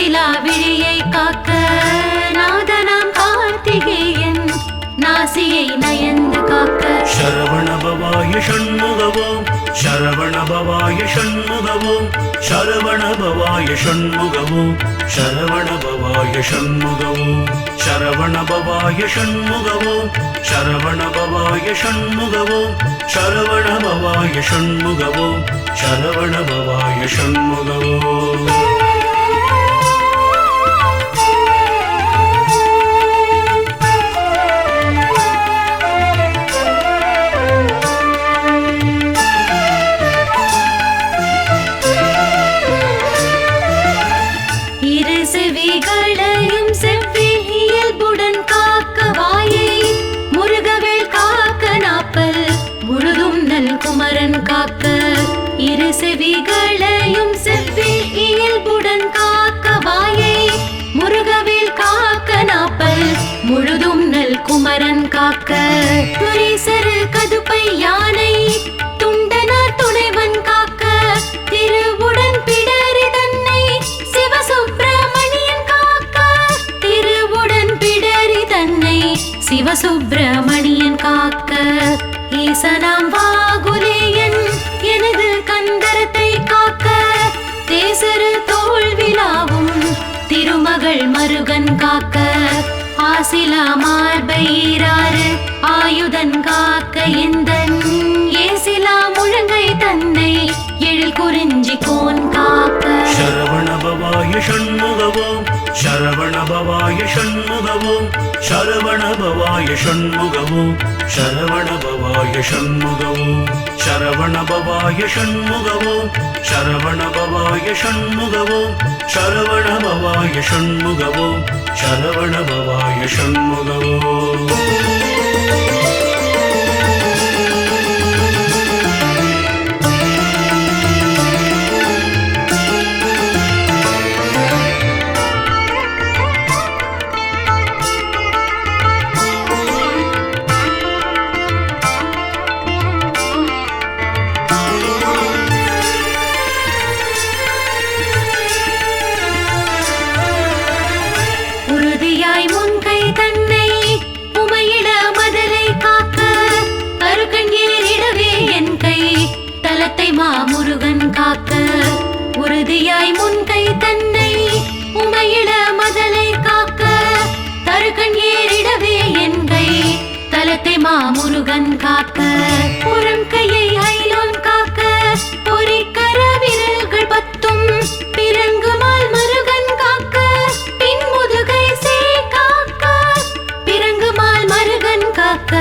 சிலா விழியை காக்க நாதனாம் கார்த்திகேயன் நாசியை நயந்து காக்க. சரவணபவாய ஷண்முகவோம் சரவணபவாய ஷண்முகவோம் சரவணபவாய ஷண்முகவோம் சரவணபவாய ஷண்முகவோம் சரவணபவாய ஷண்முகவோம் சரவணபவாய ஷண்முகவோம் சரவணபவாய ஷண்முகவோம் சரவணபவாய ஷண்முகவோம் கதுப்பை யானை துண்டனார் துணைவன் காக்க திருவுடன் பிடரி தன்னை சிவசுப்பிரமணியன் காக்க. திருவுடன் பிடரி தன்னை சிவசுப்பிரமணியன் காக்க. ஈசனாம் வாகுலேயன் எனது கந்தரத்தை காக்க. தேசரு தோல்விழாவும் திருமகள் மருகன் காக்க. ஆசிலா மார்பையிராறு ஆயுதன் காக்க இந்த ஏசிலா முழங்கை தன்னை எழில் குறிஞ்சி கோன் காக்க. சரவணபவாய ஷண்முகவோம் சரவணபவாய ஷண்முகவோம் சரவணபவாய ஷண்முகவோம் சரவணபவாய ஷண்முகவோம் சரவணபவாய ஷண்முகவோம் சரவணபவாய ஷண்முகவோம் சரவணபவாய ஷண்முகவோம் சரவணபவாய ஷண்முகவோம் காக்க புறம் கையை ஐலோன் காக்க பொறிக்கர விரல்கள் பத்தும் பிறங்குமால் மருகன் காக்க பின் முதுகை சே காக்க பிறங்குமால் மருகன் காக்க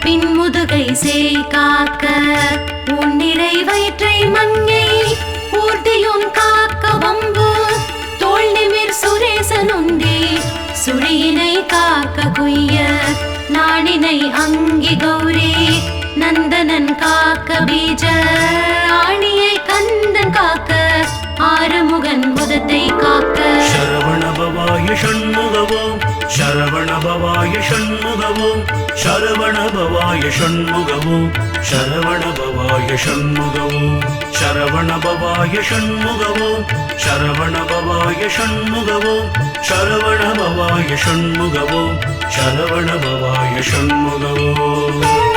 பின் முதுகை சே காக்க. உன் நிறை வயிற்றை மங்கை ஊர்தியும் காக்க வம்பு தோல் நிமிர் சுரேசன் உந்தி சுழியினை காக்க குய்ய நாணினை அங்கி கௌரே. நந்தனன் காக்க பீஜ ஆணியை கந்தன் காக்க ஆறுமுகன் புதத்தை காக்க. சரவணபவாய ஷண்முகவோம் சரவணபவாய ஷண்முகவோம் சரவணபவாய ஷண்முகவோம் சரவணபவாய ஷண்முகவோம் சரவணபவாய ஷண்முகவோம் சரவணபவாய ஷண்முகவோம் சரவணபவாய ஷண்முகவோம் சரவணபவாய ஷண்முகவோம்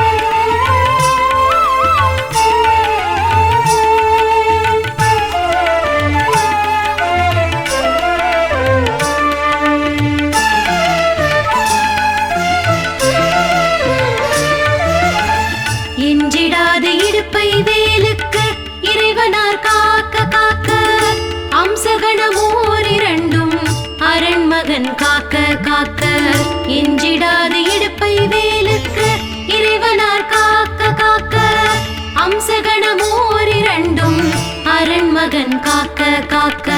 காக்க.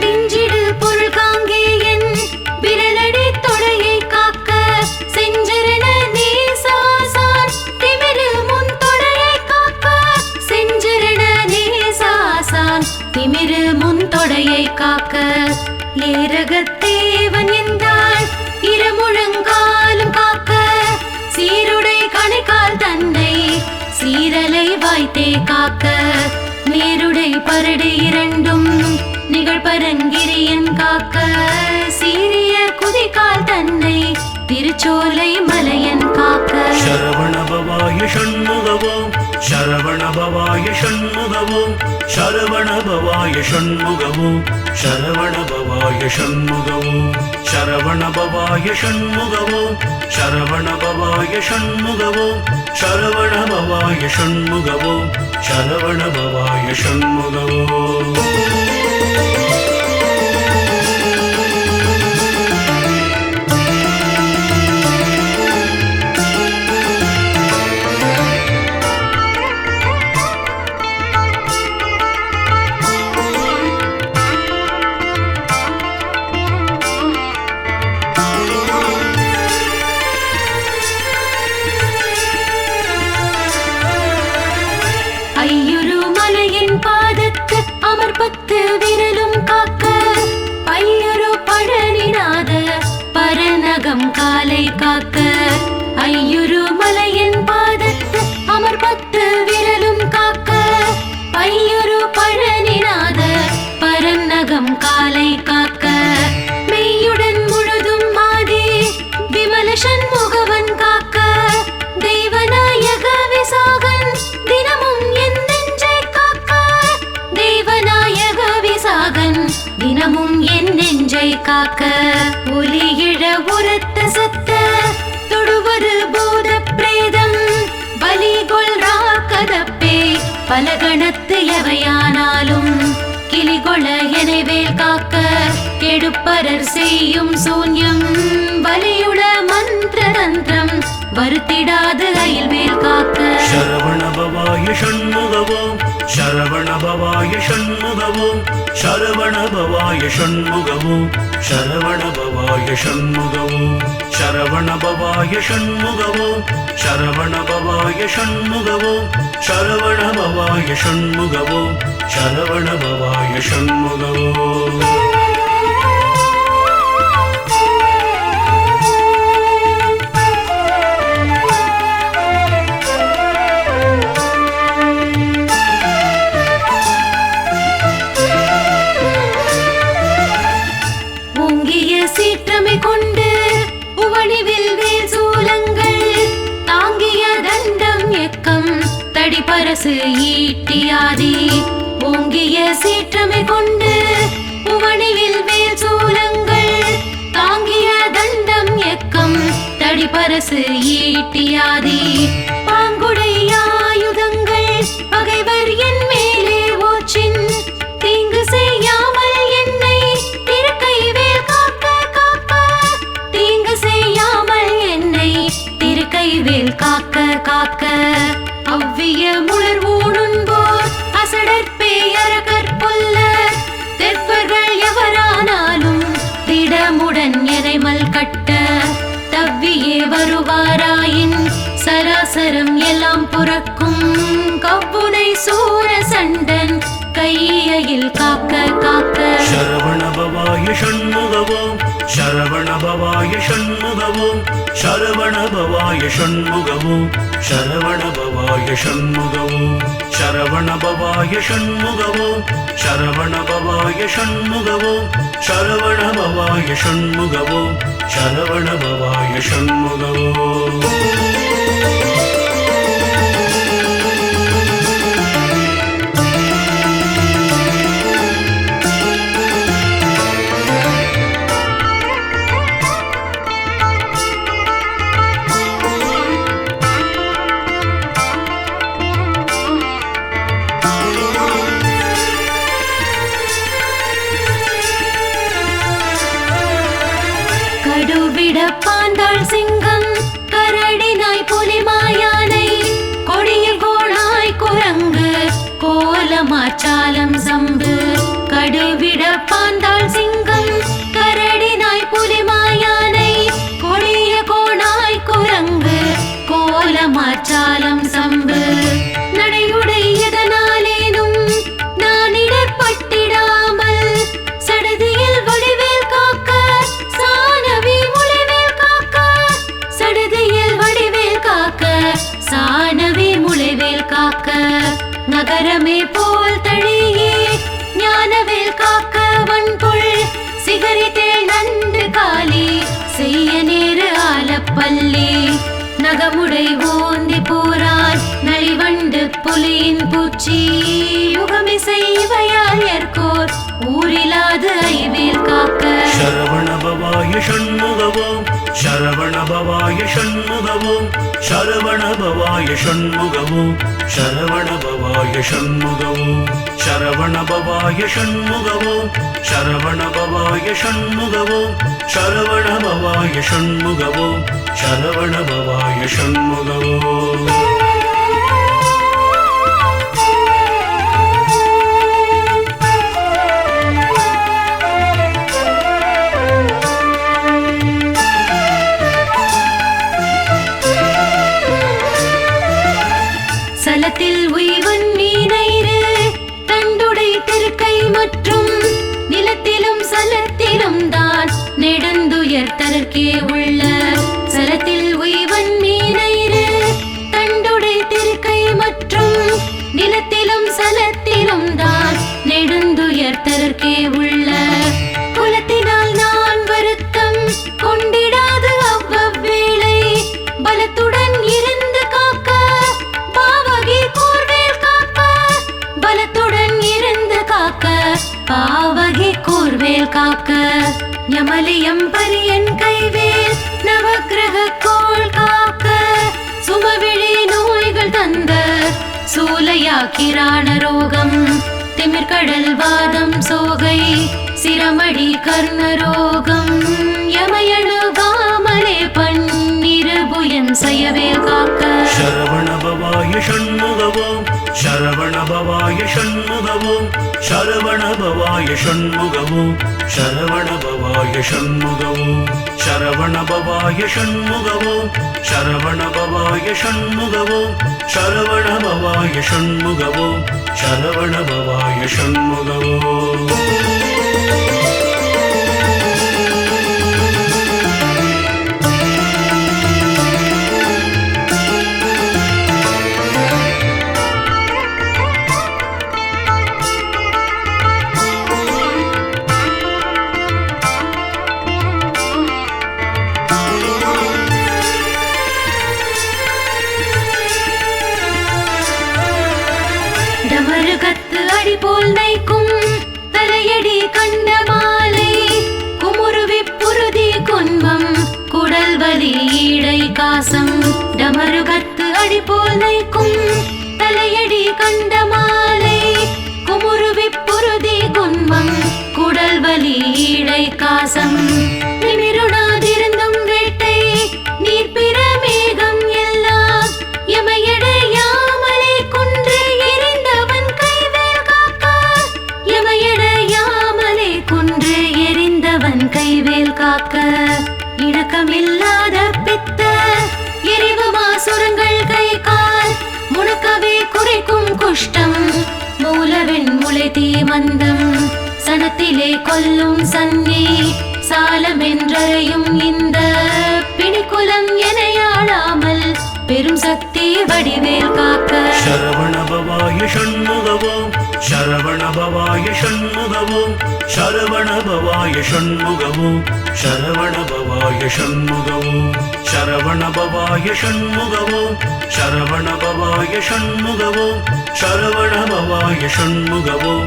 விஞ்சிடு பொருள் காங்கே என் விரலடி தொடையை காக்க. செஞ்சரண நேசாசான் திமிரு முன் தொடையை காக்க. செஞ்சரண நேசாசான் திமிரு முன் தொடையை காக்க. லேரகத்தேவன் என்றால் இருமுழங்காலும் காக்க. சீருடை கணைக்கால் தன்னை சீரலை வாய்த்தே காக்க. மேருடை பரடு இரண்டு பரங்கிரியன் காக்க சீரிய குதிக்கால் தன்னை திருச்சோலை மலையன் காக்க சரவணபவாய ஷண்முகவோம் சரவணபவாய ஷண்முகவோம் சரவணபவாய ஷண்முகவோம் சரவணபவாய ஷண்முகவோம் சரவணபவாய ஷண்முகவோம் சரவணபவாய ஷண்முகவோம் சரவணபவாய ஷண்முகவோம் சரவணபவாய ஷண்முகவோம் you பல கணத்து எவையானாலும் கிளிகொள எனவேல் காக்க கெடுப்பரர் செய்யும் சூன்யம் வலியுட மந்திர தந்திரம் வருத்திடாது அயில் மேல் காக்க. சரவணபவாய ஷண்முகவோம் சரவணபவாய ஷண்முகவோம் சரவணபவாய ஷண்முகவோம் சரவணபவாய ஷண்முகவோம் சரவணபவாய ஷண்முகவோம் சரவணபவாய ஷண்முகவோம் சரவணபவாய ஷண்முகவோம் சரவணபவாய ஷண்முகவோம் ஓங்கிய சீற்றமை கொண்டு உவணிவில் வேல் சூலங்கள் தாங்கிய தண்டம் எக்கம் தடிபரசு ஈட்டியாதி. ஓங்கிய சீற்றமை கொண்டு உவணியில் வேல் சூலங்கள் தாங்கிய தண்டம் எக்கம் தடிபரசு ஈட்டியாதி. திருக்கை காக்க காக்க அவ்விய முளர்வூணும்போர் அசடற்பேயர கற்பொல்ல தெற்பர்கள் எவரானாலும் திடமுடன் எதைமல் கட்ட தவ்வியே வருவாராயின் சராசரம் எல்லாம் புறக்கும் கவ்வுனை சூர சண்டன் கையில் காக்க காக்க. சரவணபவாய ஷண்முகவோம் சரவணபவாய ஷண்முகவோம் சரவணபவாய ஷண்முகவோம் சரவணபவாய ஷண்முகவோம் சரவணபவாய ஷண்முகவோம் சரவணபவாய ஷண்முகவோம் சரவணபவாய ஷண்முகவோம் சரவணபவாய ஷண்முகவோம் சடுதியில் நகரமே போல் தழியே ஞானவேல் காக்க வன்புள் சிகரித்தே நன்று காலி செய்ய நேரு ஆலப்பள்ளி. நகமுடை ஓந்தி போரான் நலிவண்டு புலியின் பூச்சி. யுகமிசை இவையால் ஏற்கோர் ஊரிலாது ஐவேல் காக்க. சரவணபவாய ஷண்முகவோம் சரவணபவாய ஷண்முகவோ சரவணபவாய ஷண்முகவோ சரவணபவாய ஷண்முகவோ சரவணபவாய ஷண்முகவோ சரவணபவாய ஷண்முகவோ சரவணபவாய ஷண்முகவோ சரவணபவாய ஷண்முகவோ கூர்வேல் காக்க யமலியம் பரியன் கைவேல் நவக்கிரக கோள் காக்க சுமவிழி நோய்கள் தந்த சூலையா கிராண ரோகம் திமிர்கடல் வாதம் சோகை சிரமடி கர்ண கர்ணரோகம் யமயணுகாமலே பன்னிருபுயன் சயவேல் காக்க. சரவணபவாய ஷண்முகவோம் சரவணபவாய ஷண்முகவோ சரவணபவாய ஷண்முகவோ சரவணபவாய ஷண்முகவோ சரவணபவாய ஷண்முகவோ சரவணபவாய ஷண்முகவோ சரவணபவாய ஷண்முகவோ சரவணபவாய ஷண்முகவோ சனத்திலே கொல்லும் சன்னி சாலமென்றறையும் இந்த பிடிக்குலம் எனையாழாமல் பெரும் சக்தி வடிவேல் காக்க. சரவணபவாய ஷண்முகவோம் சரவணபவாய ஷண்முகவோம் சரவணபவாய ஷண்முகவோம் சரவணபவாய ஷண்முகவோம் சரவணபவாய ஷண்முகவோம் சரவணபவாய ஷண்முகவோம் சரவணபவாய ஷண்முகவோம்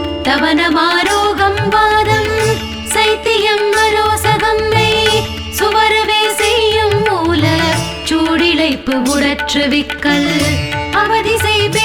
தவனமாரோகம் வாதம் சைத்தியம் மரோசகம் மே சுவரவே செய்யும் மூல சூடிழைப்பு உடற்று விக்கல் அவதி செய்வே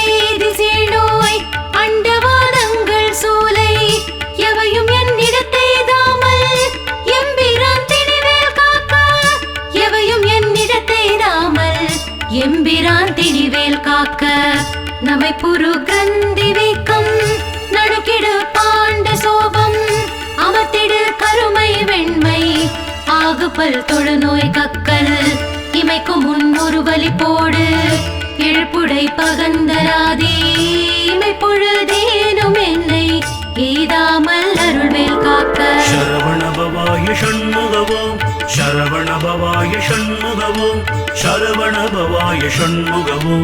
षण्मुगवो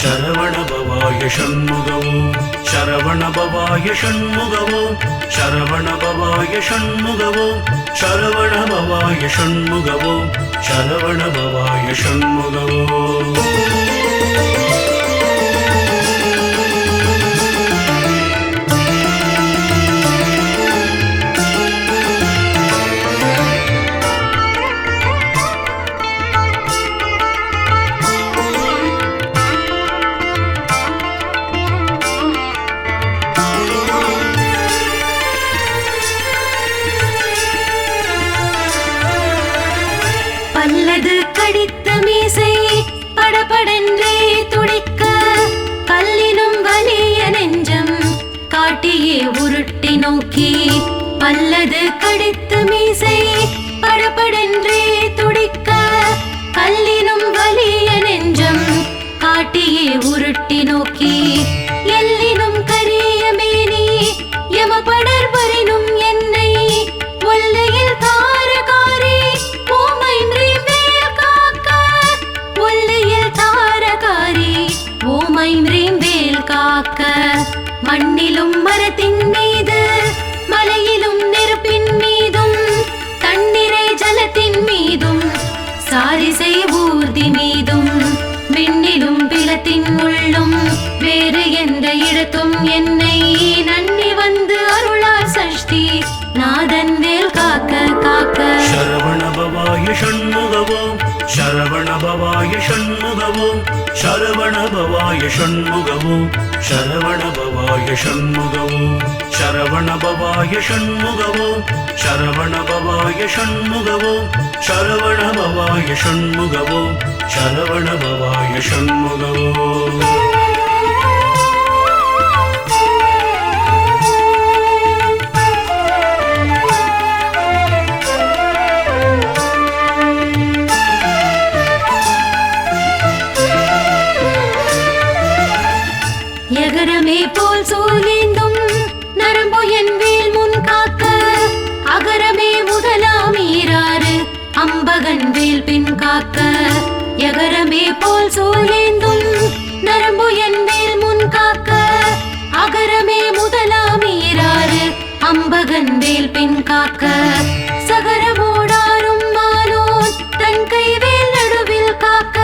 शरवणभवाय षण्मुगवो शरवणभवाय षण्मुगवो शरवणभवाय षण्मुगवो शरवणभवाय षण्मुगवो शरवणभवाय षण्मुगवो அல்லது கடித்து षण्मुगवों शरवणभवाय षण्मुगवों शरवणभवाय षण्मुगवो शरवणभवाय षण्मुगवो शरवणभवाय षण्मुगवो शरवणभवाय षण्मुगवो शरवणभवाय षण्मुगवो शरवणभवाय षण्मुगवो காக்க எகரமே போல் சூழ்ந்தேந்தும் நரம்பு என் வேல் முன் காக்க. அகரமே முதலாம் ஈராறு அம்பகன் வேல் பின் காக்க. சகரமோடாரும் மாலோன் தன் கைவேல் நடுவில் காக்க.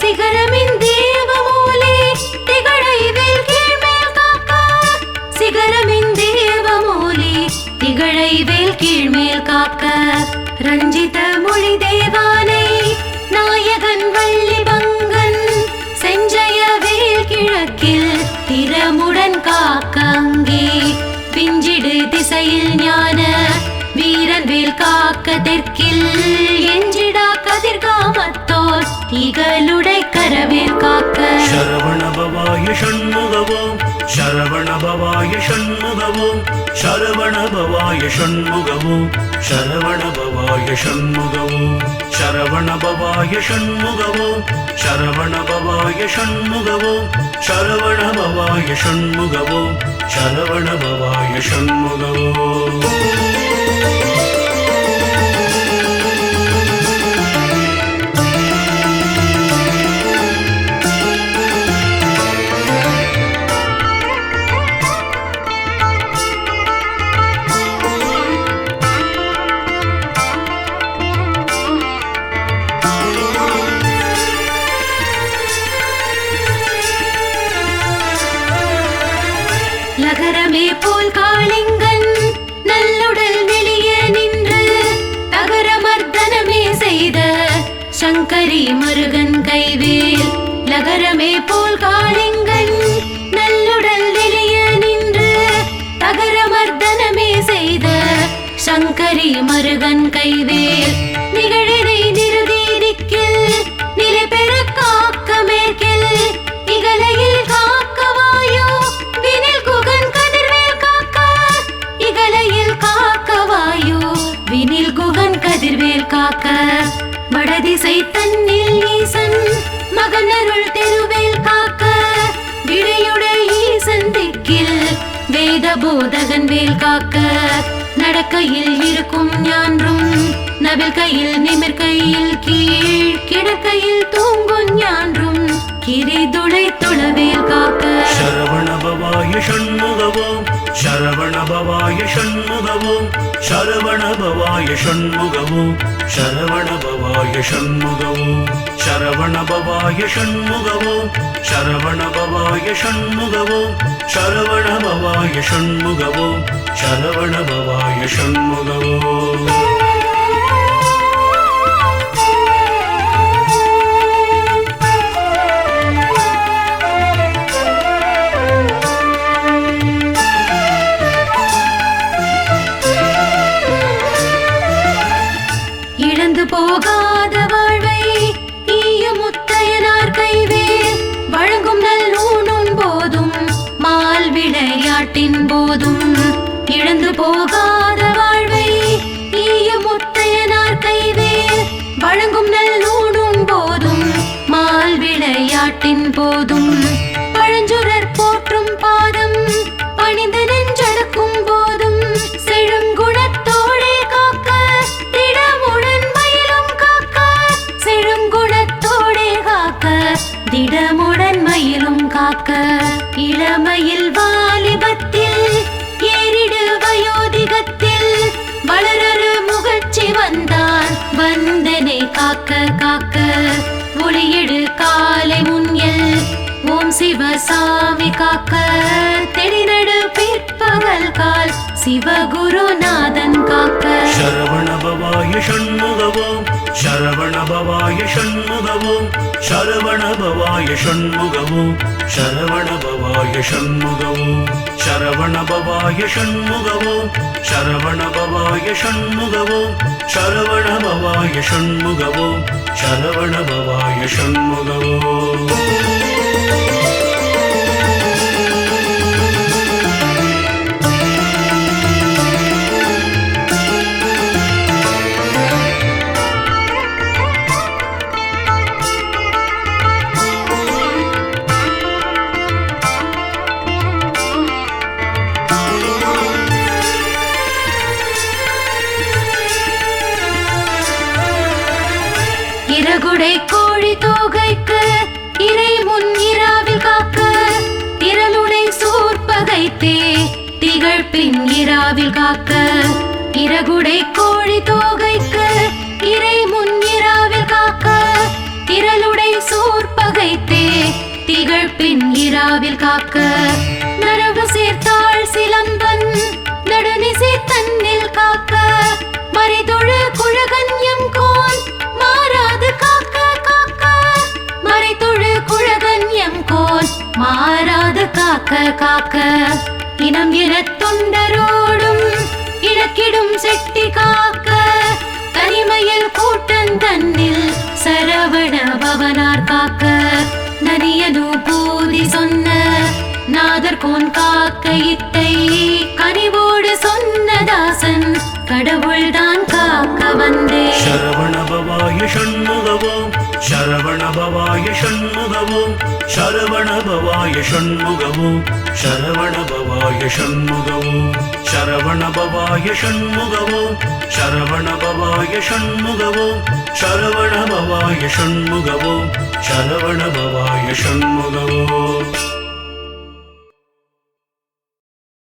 சிகரமின் தேவமூலே திகழை வேல் கீழ்மேல் காக்க. சிகரமின் தேவமூலே திகழை வேல் கீழ்மேல் காக்க. ரஞ்சித மொழி தேவானை நாயகன் வள்ளி பங்கன் செஞ்சய வேல் கிழக்கில் திறமுடன் காக்கங்கே பிஞ்சிடு திசையில் ஞான வீரன் வேல் காக்க தெற்கில். எஞ்சிடா கதிர்காமத்தோர் இகலுடை கரவேல் காக்க. பவாய ஷண்முகவோம். சரவண பவாய ஷண்முகவோம். சரவண பவாய ஷண்முகவோம். சரவண பவாய ஷண்முகவோம். சரவண பவாய ஷண்முகவோம். சரவண பவாய ஷண்முகவோம். சரவண பவாய ஷண்முகவோம். சரவண பவாய ஷண்முகவோம். நகரமே போல் காளிங்கன் நல்லுடல் வெளியே நின்று தகரமர்தனமே செய்த சங்கரி முருகன் கைவேல். நகரமே போல் காளிங்கன் நல்லுடல் வெளியே நின்று தகரமர்தனமே செய்த சங்கரி மருகன் கைவேல். நிகழினை வடதிசை தன்னில் ஈசன் மகனருள் தெருவேல் காக்க விடையுடைய ஈசன் திக்கில் வேத போதகன் வேல் காக்க. நடக்கையில் இருக்கும் ஞான்றும் நபில் கையில் நிமிர் கையில் கீழ் கிடக்கையில் தூங்கும் ஞான்றும் கிரிதுளை துளவேல் காக்க. சரவணபவாய ஷண்முகவோம் சரவணபவாய ஷண்முகவோ சரவணபவாய ஷண்முகவோ சரவணபவாய ஷண்முகவோ சரவணபவாய ஷண்முகவோ சரவணபவாய ஷண்முகவோ சரவணபவாய ஷண்முகவோ சரவணபவாய ஷண்முகவோ இழந்து போகாத வாழ்வை ஈய முத்தையனார் கைவே. வழங்கும் நல் போதும் மால் விளையாட்டின் போதும். இழந்து போகாத வாழ்வை ஈய முத்தையனார் கைவே. வழங்கும் நல் போதும் மால் விளையாட்டின் போதும். காக்க இளமையில் வாலிபத்தில் ஏறிடு வயோதிகத்தில் வளரரு முகழ்ச்சி வந்தார். வந்தனை காக்க காக்க ஒளியிடு காலை முன்யல் ஓம் சிவசாமி காக்க. தெளிநடு பிற்பகல் கால் சிவகுருநாதன் காக்க. சரவணபவாய ஷண்முகவோம் சரவணபவாய ஷண்முகவோ சரவணபவாய ஷண்முகவோ சரவணபவாய ஷண்முகவோ சரவணபவாய ஷண்முகவோ சரவணபவாய ஷண்முகவோ சரவணபவாய ஷண்முகவோ சரவணபவாய ஷண்முகவோ பின் இராவில் காக்க இறகுடை கோழி தோகைக்கு இறை முன் இராவில் காக்க திரளுடை சோர் பகைத்தே திகழ்பின் இராவில் காக்க. நரவு சேர்த்தாள் சிலம்பன் நடுநிசை தன்னில் காக்க. மறைதொழு குழகன்யம் கோன் மாறாது காக்க காக்க. மறைதொழு குழகன்யம் கோன் மாறாது காக்க காக்க. இனம் இன தொண்டரோடும் இழக்கிடும் செட்டி காக்க தனிமையில் கூட்டம் தன்னில் சரவண பவனார் காக்க. நனியனு போதி சொன்ன நாதர்கோன் காக்க இத்தை கனிவோடு சொன்ன தாசன் கடவுள்தான் காக்க வந்தே. சரவணபவாய ஷண்முகவோம் சரவணபவாய ஷண்முகவோம் சரவணபவாய ஷண்முகவோம் சரவணபவாய ஷண்முகவோம் சரவணபவாய ஷண்முகவோம் சரவணபவாய ஷண்முகவோம் சரவணபவாய ஷண்முகவோம் சரவணபவாய ஷண்முகவோம்